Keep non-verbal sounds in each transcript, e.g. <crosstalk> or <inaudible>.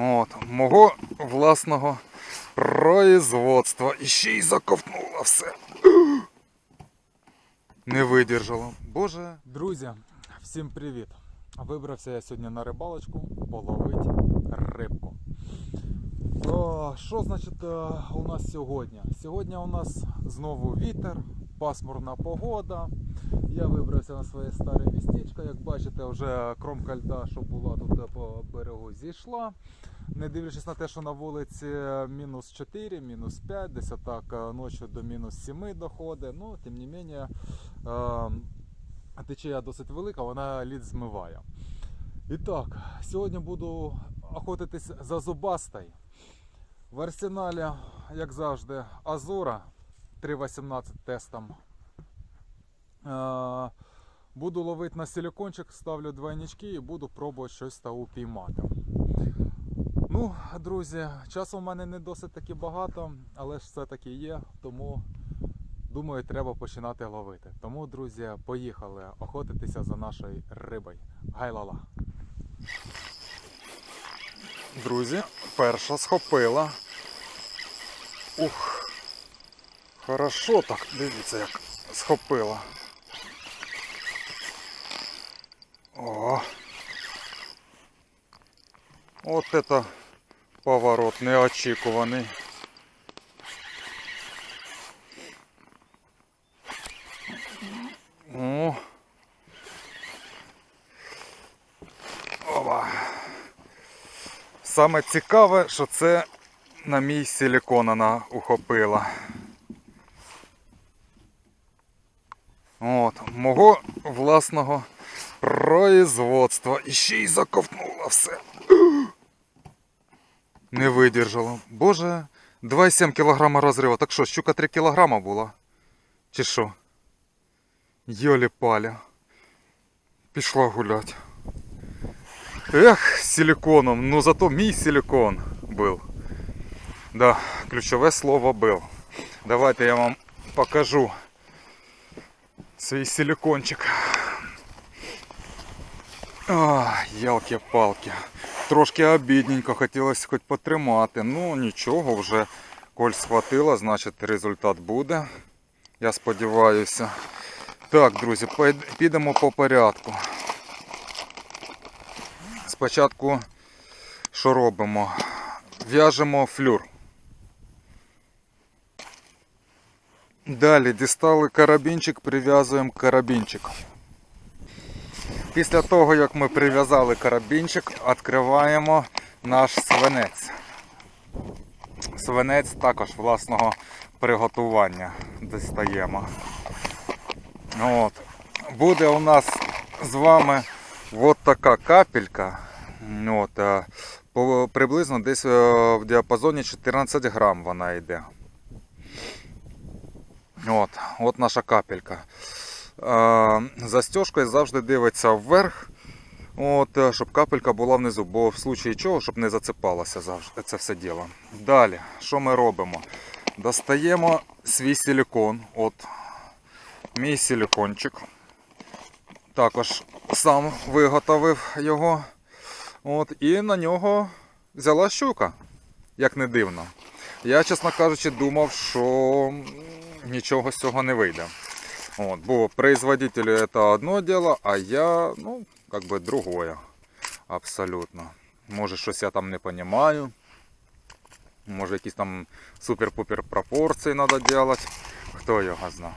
От, мого власного производства. І ще й заковтнуло все. <gasps> Не видержало. Боже. Друзі, всім привіт! Вибрався я сьогодні на рибалочку половити рибку. О, що значить е, у нас сьогодні? Сьогодні у нас знову вітер, пасмурна погода. Я вибрався на своє старе містечко. Як бачите, вже кромка льда, що була тут е, по берегу, зійшла. Не дивлячись на те, що на вулиці мінус 4, мінус 5, десь отак е, ночі до мінус 7 доходить. Ну, тим не менше, е, течія досить велика, вона лід змиває. І так, сьогодні буду охотитись за зубастой. В арсеналі, як завжди, Азура 3.18 тестом. Е, Буду ловити на силикончик, ставлю двойнички і буду пробувати щось та упіймати. Ну, друзі, часу в мене не досить таки багато, але ж все-таки є, тому думаю, треба починати ловити. Тому, друзі, поїхали охотитися за нашою рибою. Гайлала. Друзі, перша схопила. Ух. Хорошо так, дивіться, як схопила. О. От это поворот неочікуваний. О. Оба. Саме цікаве, що це на мій силікон ухопила. От, мого власного производства. І ще й заковтнуло все. <gasps> Не видержало. Боже, 2,7 кг розриву. Так що, щука 3 кг була? Чи що? Йолі паля. Пішла гулять. Ех, силиконом, ну зато мій силикон был. Да, ключове слово был. Давайте я вам покажу свій силикончик. А, ялки-палки. Трошки обідненько, хотілося хоч потримати. Ну нічого, вже коль схватило, значить результат буде. Я сподіваюся. Так, друзі, підемо по порядку. Спочатку що робимо? В'яжемо флюр. Далі дістали карабінчик, прив'язуємо карабінчик. Після того, як ми прив'язали карабінчик, відкриваємо наш свинець. Свинець також власного приготування дістаємо. От. Буде у нас з вами от така капелька. От, е, приблизно десь е, в діапазоні 14 грам вона йде. От, от наша капелька. Застежкою завжди дивиться вверх, от, щоб капелька була внизу, бо в случаї чого, щоб не зацепалося завжди це все діло. Далі, що ми робимо? Достаємо свій силикон. От, мій силикончик. Також сам виготовив його. От, і на нього взяла щука, як не дивно. Я, чесно кажучи, думав, що нічого з цього не вийде. От, бо производителю це одно діло, а я, ну, как би другое. Абсолютно. Може, щось я там не розумію. Може, якісь там супер-пупер пропорції треба робити. Хто його знає.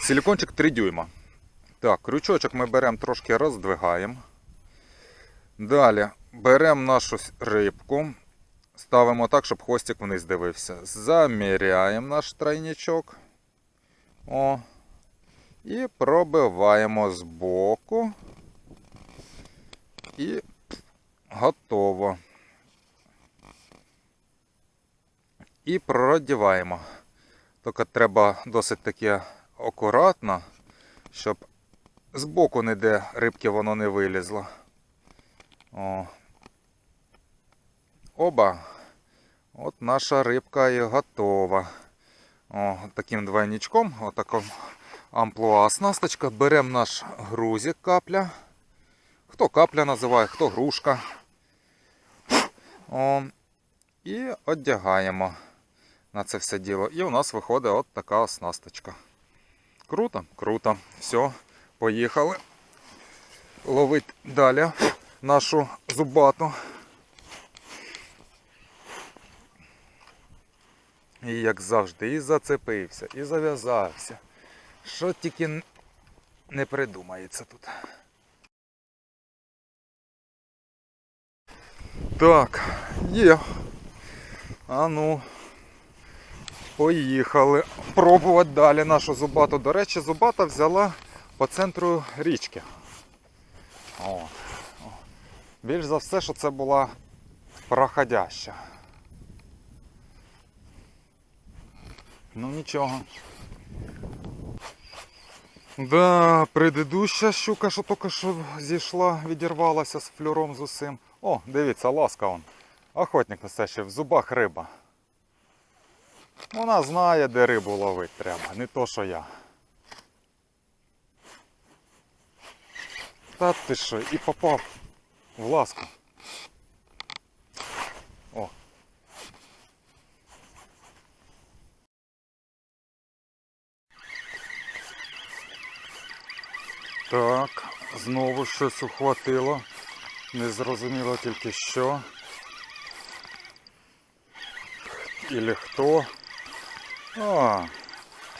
Силикончик 3 дюйма. Так, крючочок ми беремо трошки роздвигаємо. Далі беремо нашу рибку, ставимо так, щоб хвостик вниз дивився. Заміряємо наш тройничок. О. І пробиваємо з боку. І готово. І продіваємо. Тільки треба досить таки акуратно, щоб з боку ніде рибки воно не вилізло. О. Оба. От наша рибка і готова. О, таким двойничком, отаком амплуа оснасточка. Беремо наш грузик капля. Хто капля називає, хто грушка. О, і одягаємо на це все діло. І у нас виходить от така оснасточка. Круто, круто. Все, поїхали. Ловить далі нашу зубату. І як завжди, і зацепився, і зав'язався. Що тільки не придумається тут. Так, є. А ну. Поїхали пробувати далі нашу зубату. До речі, зубата взяла по центру річки. О. Більш за все, що це була проходяща. Ну нічого. Да, предыдуща щука, що тільки що зійшла, відірвалася з флюром з усім. О, дивіться, ласка он. Охотник ще в зубах риба. Вона знає, де рибу ловити треба, не то що я. Та ти що, і попав в ласку. Так, знову щось ухватило. Не зрозуміло тільки що. Ілі хто. О,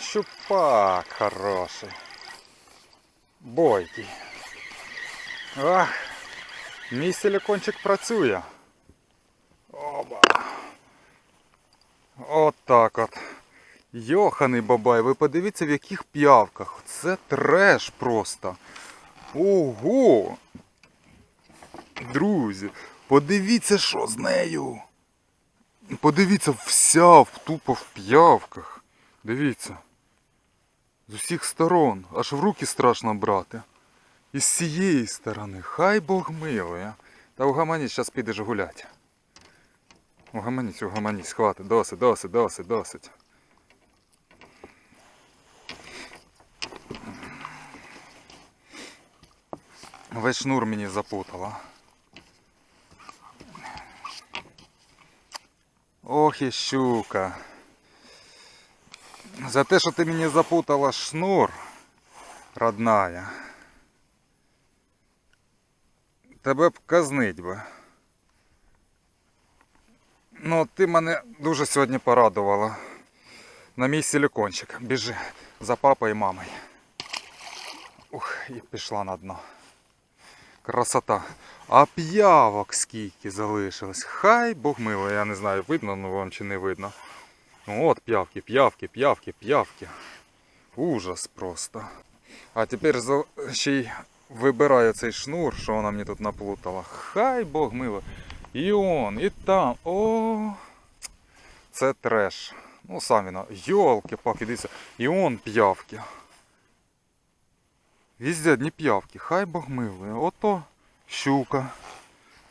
щупак хороший. Бойкий. Ах, мій силикончик працює. Оба. От так от. Йоханий бабай, ви подивіться в яких п'явках. Це треш просто. Ого! Друзі, подивіться, що з нею. Подивіться, вся тупо в п'явках. Дивіться. З усіх сторон. Аж в руки страшно брати. І з цієї сторони. Хай Бог милує. Та угаманісь, зараз підеш гулять. Угаманісь, угаманісь, хватить, досить, досить, досить, досить. Весь шнур мені запутала. Ох і щука. За те, що ти мені запутала шнур, родная. Тебе б казнить би. Ну, ти мене дуже сьогодні порадувала. На мій силикончик. Біжи за папою і мамою. Ух, і пішла на дно. Красота. А п'явок скільки залишилось. Хай Бог мило, я не знаю, видно ну, вам чи не видно. Ну, От п'явки, п'явки, п'явки, п'явки. Ужас просто. А тепер ще й вибираю цей шнур, що вона мені тут наплутала. Хай Бог мило. І он, і там. О, це треш. Ну, самі на. Йолки паки дивіться. І он п'явки. Везде одні п'явки. Хай Бог милує. Ото щука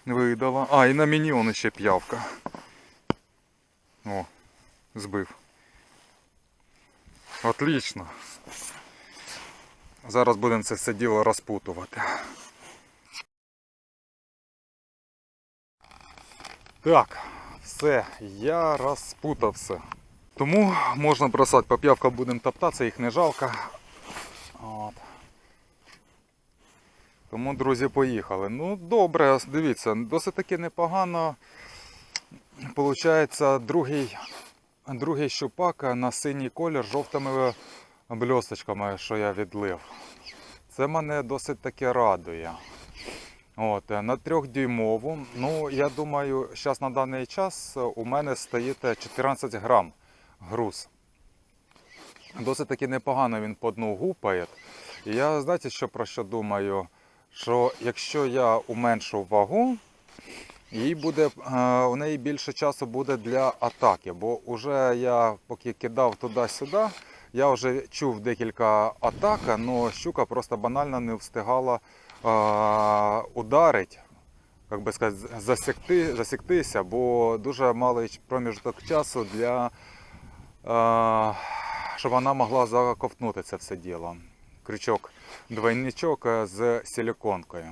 видала. А, і на мені он ще п'явка. О, збив. Отлично. Зараз будемо це все діло розпутувати. Так, все, я розпутав все. Тому можна бросати по п'явкам будемо топтатися, їх не жалко. От. Тому, друзі, поїхали. Ну, добре, дивіться, досить таки непогано. Получається, другий, другий щупак на синій колір жовтими бльосточками, що я відлив. Це мене досить таки радує. От, на трьохдюймову, ну я думаю, зараз на даний час у мене стоїть 14 грам груз. Досить таки непогано він по дну гупає. І я знаєте, що про що думаю? Що якщо я уменшу вагу, їй буде, е, у неї більше часу буде для атаки. Бо вже я поки кидав туди-сюди, я вже чув декілька атак, але щука просто банально не встигала е, ударить, як би сказати, засікти, засіктися, бо дуже малий проміжок часу для е, щоб вона могла заковтнути це все діло. Крючок двойничок е, з силіконкою.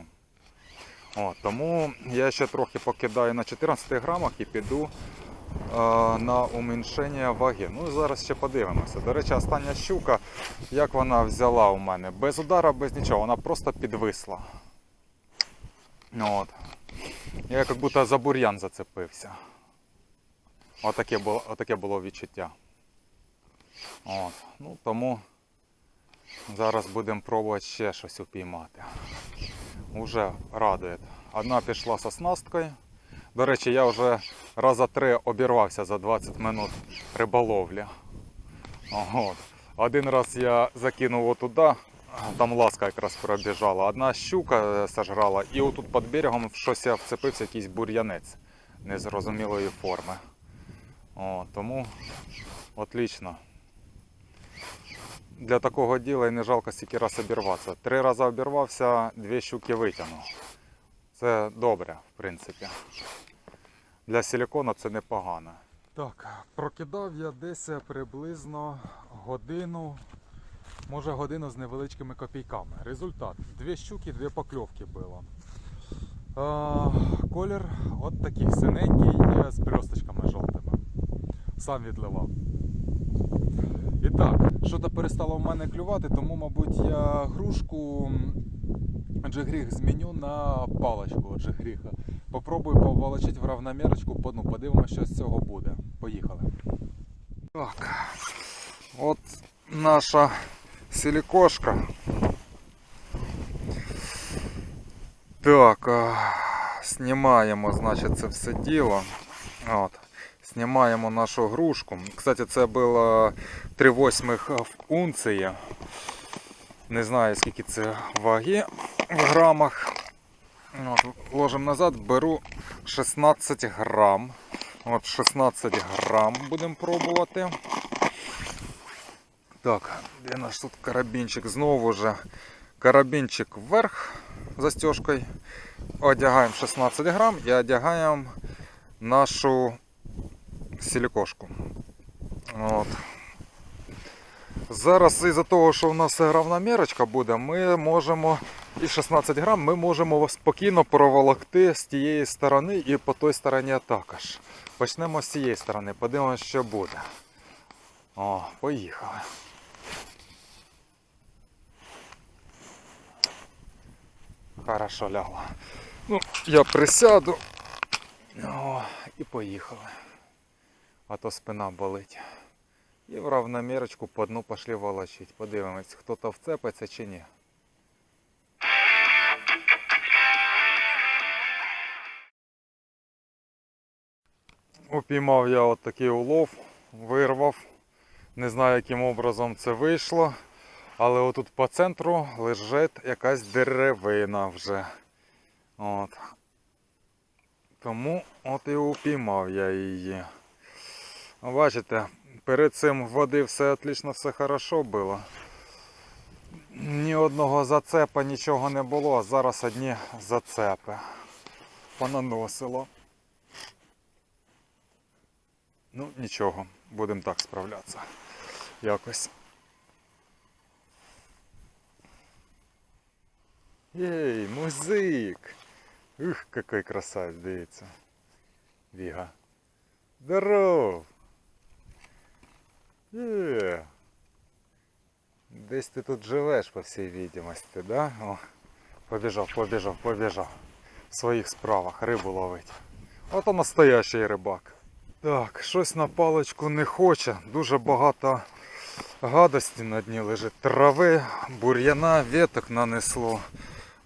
От, тому я ще трохи покидаю на 14 грамах і піду е, на уменьшення ваги. Ну зараз ще подивимося. До речі, остання щука, як вона взяла у мене. Без удара, без нічого, вона просто підвисла. От. Я як будто за бур'ян зацепився. Отаке було, отаке було відчуття. От. Ну, тому зараз будемо пробувати ще щось упіймати. Уже радує. Одна пішла з оснасткою. До речі, я вже раза три обірвався за 20 минут риболовлі. От. Один раз я закинув отуда, там ласка якраз пробіжала. Одна щука е, сожрала, і отут під берегом в щось я вцепився якийсь бур'янець незрозумілої форми. О, тому отлично. Для такого діла і не жалко стільки раз обірватися. Три рази обірвався, дві щуки витягнув. Це добре, в принципі. Для силікона це непогано. Так, прокидав я десь приблизно годину, може годину з невеличкими копійками. Результат. Дві щуки, дві покльовки було. Е, колір от такий синенький з блісточками жовтими. Сам відливав. Так, що-то перестало в мене клювати, тому, мабуть, я грушку джигріх зміню на паличку джигріха. Попробую поволочити в равномірочку, ну, подивимося, що з цього буде. Поїхали. Так, от наша силікошка. Так, знімаємо, значить, це все діло. От. Знімаємо нашу грушку. Кстати, це було 3 восьмих в унції. Не знаю, скільки це ваги в грамах. От, ложимо назад, беру 16 грам. От 16 грам будемо пробувати. Так, де наш тут карабінчик? Знову ж карабінчик вверх застежкою. Одягаємо 16 грам і одягаємо нашу силікошку. От. Зараз із-за того, що у нас равномірочка буде, ми можемо і 16 грам ми можемо спокійно проволокти з тієї сторони і по той стороні також. Почнемо з цієї сторони, подивимося, що буде. О, поїхали. Хорошо лягла. Ну, я присяду. О, і поїхали. А то спина болить. І в равномірочку по дну пошли волочить. Подивимось, хто-то вцепиться чи ні. Упіймав я от такий улов, вирвав. Не знаю, яким образом це вийшло. Але отут по центру лежить якась деревина вже. От. Тому от і упіймав я її. Бачите, перед цим води все отлично, все хорошо було. Ні одного зацепа, нічого не було, а зараз одні зацепи. Понаносило. Ну, нічого, будемо так справлятися. Якось. Ей, музик! Ух, какой красавець, дивіться. Віга. Здоров! Е. Десь ти тут живеш, по всій відомості, да? О, побіжав, побіжав, побіжав. В своїх справах рибу ловить. Ото настоящий рибак. Так, щось на паличку не хоче. Дуже багато гадості на дні лежить. Трави, бур'яна, веток нанесло.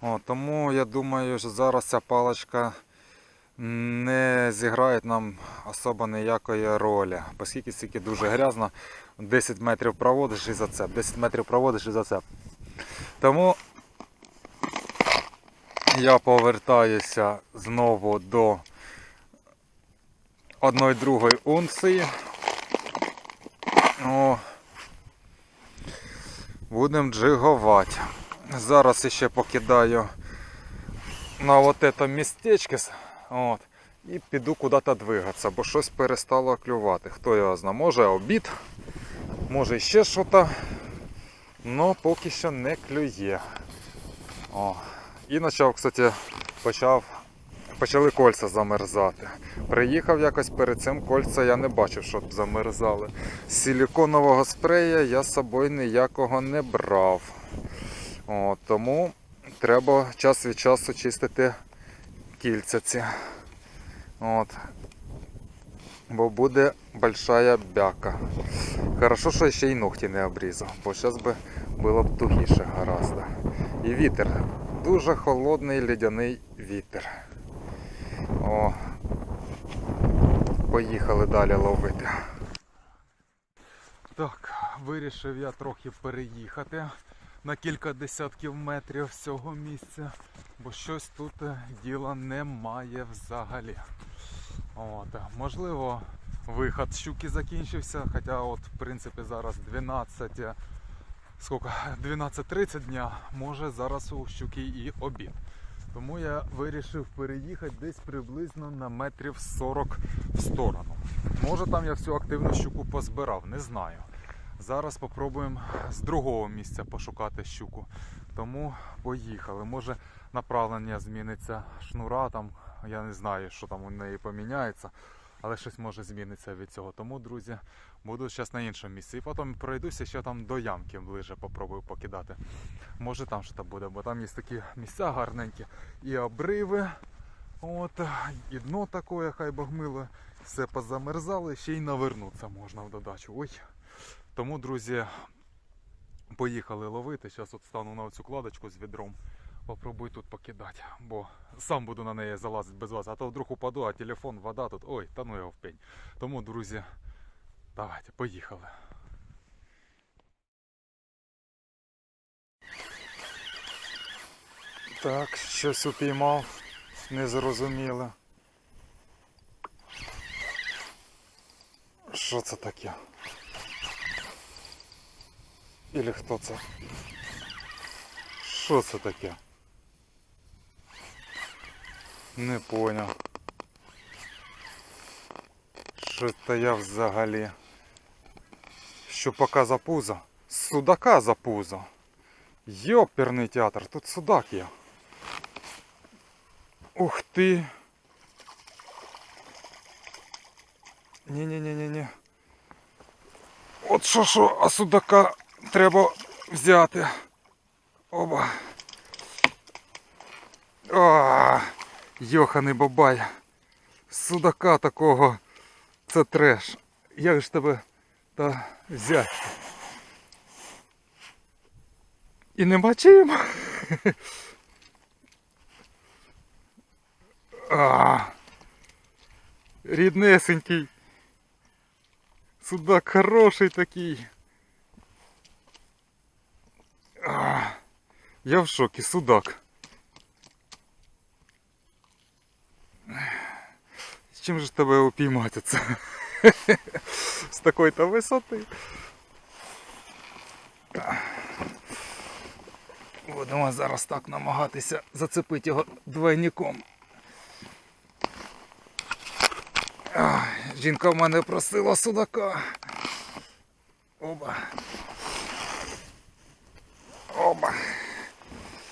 О, тому я думаю, що зараз ця паличка не зіграє нам особо ніякої ролі. Оскільки стільки дуже грязно, 10 метрів проводиш і зацеп. 10 метрів проводиш і зацеп. Тому я повертаюся знову до одної другої унції. О, будемо джигувати. Зараз ще покидаю на от це містечко. От, і піду куди-то двигатися, бо щось перестало клювати. Хто його знає, може обід, може ще щось. але поки що не клює. О. І почав, кстати, почав, почали кольця замерзати. Приїхав якось перед цим кольця, я не бачив, щоб замерзали. Силіконового спрея я з собою ніякого не брав. От, тому треба час від часу чистити кільця ці. От. Бо буде большая бяка. Хорошо, що ще й ногті не обрізав, бо зараз би було б тугіше гораздо. І вітер. Дуже холодний лідяний вітер. О. Поїхали далі ловити. Так, вирішив я трохи переїхати на кілька десятків метрів з цього місця, бо щось тут е, діла немає взагалі. От, можливо, виход щуки закінчився, хоча от в принципі зараз 12, е, скільки, 12.30 дня, може зараз у щуки і обід. Тому я вирішив переїхати десь приблизно на метрів 40 в сторону. Може там я всю активну щуку позбирав, не знаю. Зараз спробуємо з другого місця пошукати щуку. Тому поїхали. Може направлення зміниться шнура, там я не знаю, що там у неї поміняється, але щось може змінитися від цього. Тому, друзі, буду зараз на іншому місці. І потім пройдуся ще там до ямки ближе, попробую покидати. Може там щось буде, бо там є такі місця гарненькі. І обриви, от, і дно таке, хай Бог милує. Все позамерзало, ще й навернутися можна в додачу. Ой. Тому, друзі, поїхали ловити. Зараз от стану на цю кладочку з відром. Попробую тут покидати, бо сам буду на неї залазити без вас. А то вдруг упаду, а телефон, вода тут. Ой, та ну його в пень. Тому, друзі, давайте, поїхали. Так, щось упіймав, незрозуміле. Що це таке? Ілі хто це? Що це таке? Не поняв. Що це я взагалі? Щупака за пузо? Судака за пузо. Йоперний театр, тут судак є. Ух ти. Ні-ні-ні-ні-ні. От що що, а судака треба взяти. Оба. А, йоханий бабай. Судака такого. Це треш. Як ж тебе та взяти? І нема чим. А, ріднесенький. Судак хороший такий. А, я в шокі, судак. З чим же тебе упіймати це? З такої-то висоти. Будемо зараз так намагатися зацепити його двойником. Жінка в мене просила судака. Оба.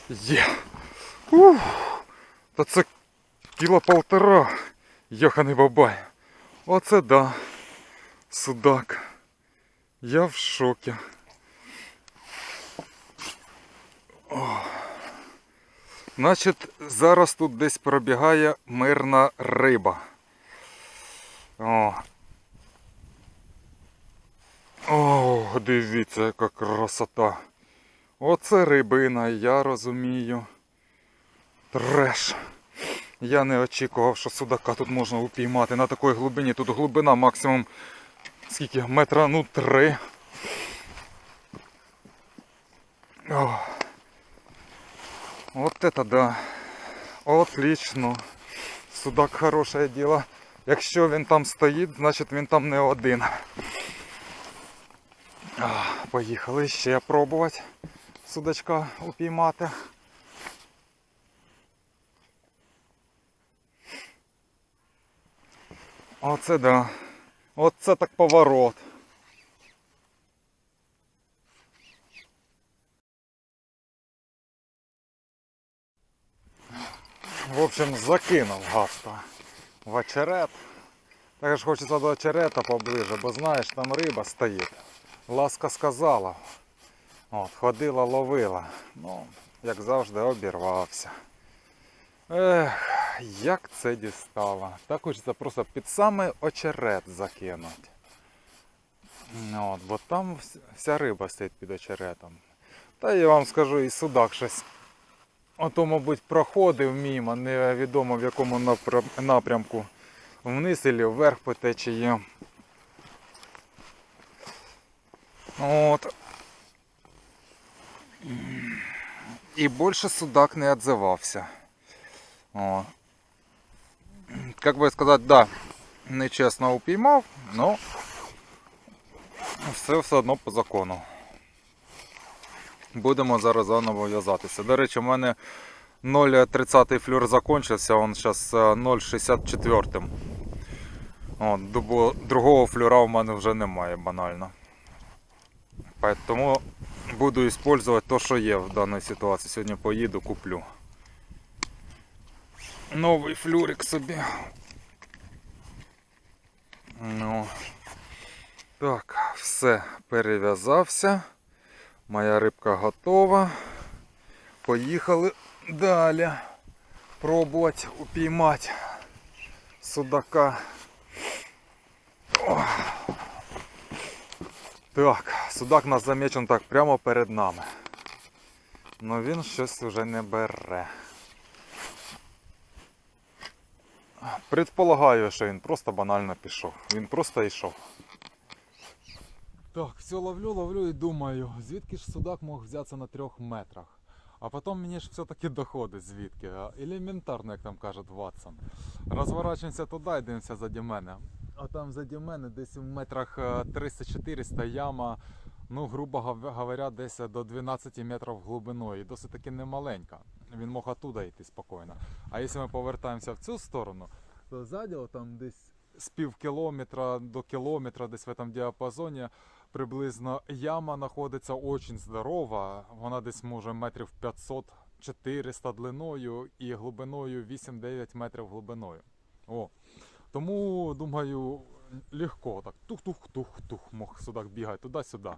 Є. Ух. Та це кіло полтора. Йоханий бабай. Оце да. Судак. Я в шокі. Значить, зараз тут десь пробігає мирна риба. О. О, дивіться, яка красота. Оце рибина, я розумію. Треш. Я не очікував, що судака тут можна упіймати на такій глибині. Тут глибина максимум скільки? Метра ну три. О. Вот это да. Отлично. Судак хороше діло. Якщо він там стоїть, значить він там не один. Поїхали ще пробувати судачка упіймати. Оце да. Оце так поворот. В общем, закинув гаста в очерет. Так ж хочеться до очерета поближе, бо знаєш, там риба стоїть. Ласка сказала. От, ходила, ловила. Ну, як завжди, обірвався. Ех, як це дістало. Так хочеться просто під самий очерет закинути. Ну, От, бо там вся риба стоїть під очеретом. Та я вам скажу, і судак щось. Ото, мабуть, проходив мімо, невідомо в якому напрямку. Вниз і вверх по течії. От. І більше судак не відзивався. О. Как сказати, да, нечесно упіймав, но все все одно по закону. Будемо зараз заново в'язатися. До речі, у мене 0,30 флюр закончився, він зараз 0,64. От, другого флюра у мене вже немає банально. Тому буду використовувати те, що є в даній ситуації. Сьогодні поїду, куплю. Новий флюрик собі. Ну. Так, все, перев'язався. Моя рибка готова. Поїхали далі. Пробувати упіймати судака. О. Так, судак нас замечен так прямо перед нами. Но він щось вже не бере. Предполагаю, що він просто банально пішов. Він просто йшов. Так, все ловлю, ловлю і думаю, звідки ж судак мог взятися на трьох метрах. А потім мені ж все-таки доходить звідки. Елементарно, як там кажуть Ватсон. Розворачуємося туди і дивимося заді мене. А там заді мене десь в метрах е, 300-400 яма, ну, грубо гов- говоря, десь до 12 метрів глибиною. І досить таки немаленька. Він мог оттуда йти спокійно. А якщо ми повертаємося в цю сторону, то ззаді там десь з пів кілометра до кілометра, десь в цьому діапазоні, приблизно яма знаходиться очень здорова. Вона десь може метрів 500-400 длиною і глибиною 8-9 метрів глибиною. О. Тому, думаю, легко так тух-тух-тух-тух мог судак бігати туди-сюди.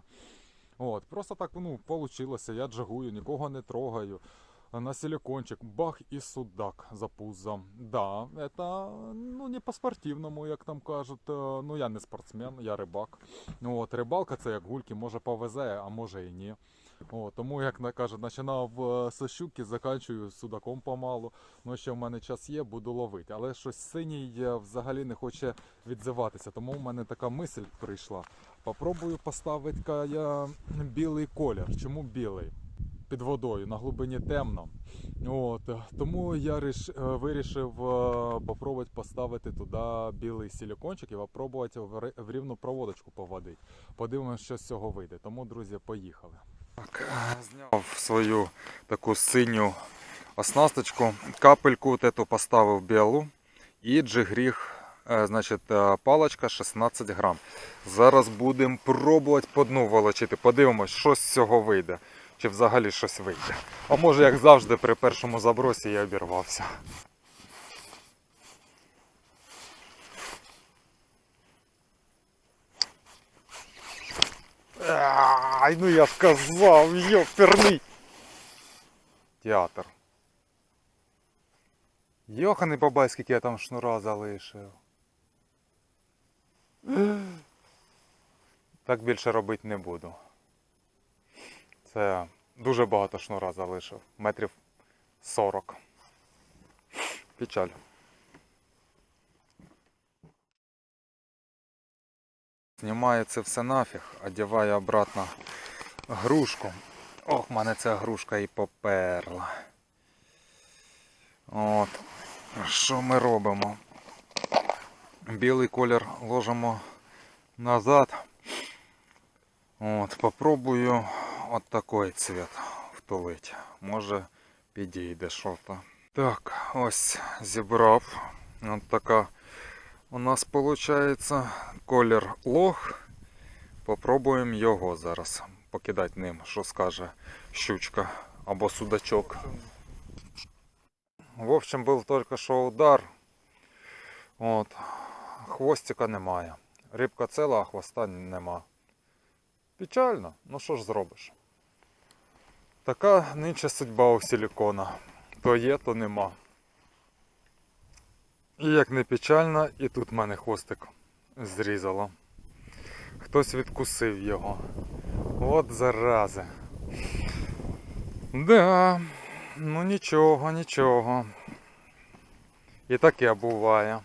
От, просто так ну, получилося. Я джагую, нікого не трогаю. На силикончик, бах і судак за пузом. Да, это ну не по-спортивному, як там кажуть. Е, Ну я не спортсмен, я рибак. От, рибалка це як гульки, може повезе, а може і ні. О, тому, як кажуть, починав е, з щуки, заканчую судаком помалу. Ну, ще в мене час є, буду ловити. Але щось синій е, взагалі не хоче відзиватися. Тому в мене така мисль прийшла. Попробую поставити я білий колір. Чому білий? Під водою на глибині темно. От, е, тому я риш, е, вирішив е, попробувати поставити туди білий силікончик і попробувати в рівну проводочку поводити. Подивимося, що з цього вийде. Тому, друзі, поїхали. Так, е, зняв свою таку синю оснасточку, капельку от эту поставив білу і джигріг, е, значить, е, паличка 16 грам. Зараз будемо пробувати по дну волочити. Подивимось, що з цього вийде. Чи взагалі щось вийде. А може, як завжди, при першому забросі я обірвався. Ай, ну я ж казав, йоперний. Театр. Йоханий бабай, скільки я там шнура залишив. Так більше робити не буду. Це дуже багато шнура залишив. Метрів 40. Печаль. Знімаю це все нафіг, одягаю обратно грушку. Ох, в мене ця грушка і поперла. От. Що ми робимо? Білий колір ложимо назад. От, попробую от такий цвет втулити. Може підійде що то. Так, ось зібрав. От така у нас виходить колір лох. Попробуємо його зараз покидати ним, що скаже щучка або судачок. В общем, був тільки що удар. От. Хвостика немає. Рибка ціла, а хвоста нема. Печально, ну що ж зробиш? Така нинче судьба у силікона. То є, то нема. І як не печально, і тут в мене хвостик зрізало. Хтось відкусив його. От зарази. Да, ну нічого, нічого. І таке буває.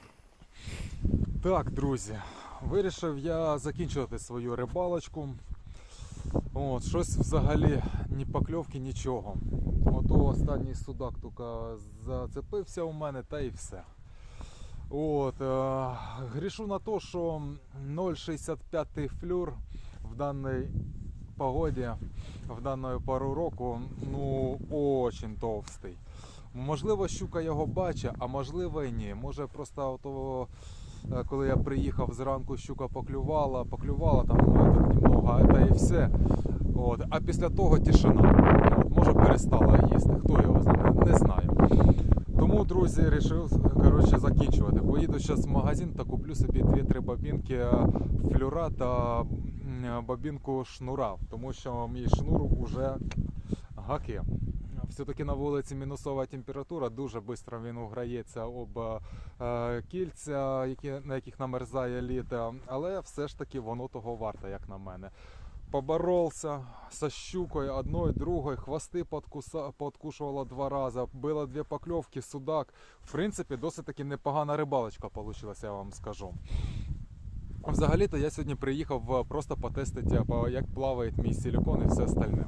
Так, друзі, вирішив я закінчувати свою рибалочку. От, щось взагалі ні покльовки, нічого. Ото останній судак тільки зацепився у мене та і все. От, е, грішу на те, що 0,65 флюр в даній погоді, в дану пару року, ну, очень товстий. Можливо, щука його бачить, а можливо і ні. Може просто ото, е, коли я приїхав зранку, щука поклювала, поклювала там ну, немного, та і все. От. А після того тишина. Може перестала їсти, хто його знає, не знаю. Тому, друзі, вирішив коротше, закінчувати. Поїду зараз в магазин та куплю собі 2-3 бабінки е, флюра та м, бабінку шнура, тому що мій шнур уже гаки. Все-таки на вулиці мінусова температура, дуже швидко він уграється об е, кільця, які, на яких намерзає літо, але все ж таки воно того варте, як на мене. Поборовся со щукою одною, другою, хвости подкуса, подкушувала два рази, було дві покльовки, судак. В принципі, досить таки непогана рибалочка вийшла, я вам скажу. Взагалі-то я сьогодні приїхав е, просто потестити, як плаває мій силікон і все остальне.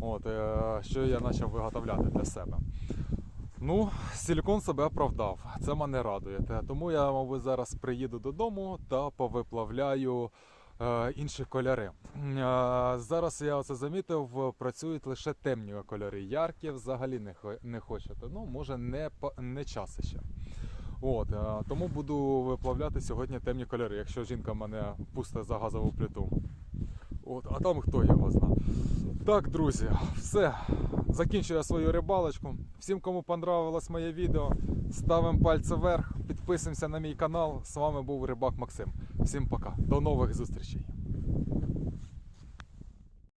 От, е, що я почав виготовляти для себе. Ну, силікон себе оправдав. Це мене радує. Тому я, мабуть, зараз приїду додому та повиплавляю е, інші кольори. Е, зараз я це замітив, працюють лише темні кольори. Яркі взагалі не, хочете. Ну, може, не, не час ще. От, е, тому буду виплавляти сьогодні темні кольори, якщо жінка мене пусте за газову плиту. От, а там хто його зна. Так, друзі, все. Закінчую я свою рибалочку. Всім, кому понравилось моє відео, ставимо пальці вверх, підписуємося на мій канал. З вами був Рибак Максим. Всім пока. До нових зустрічей.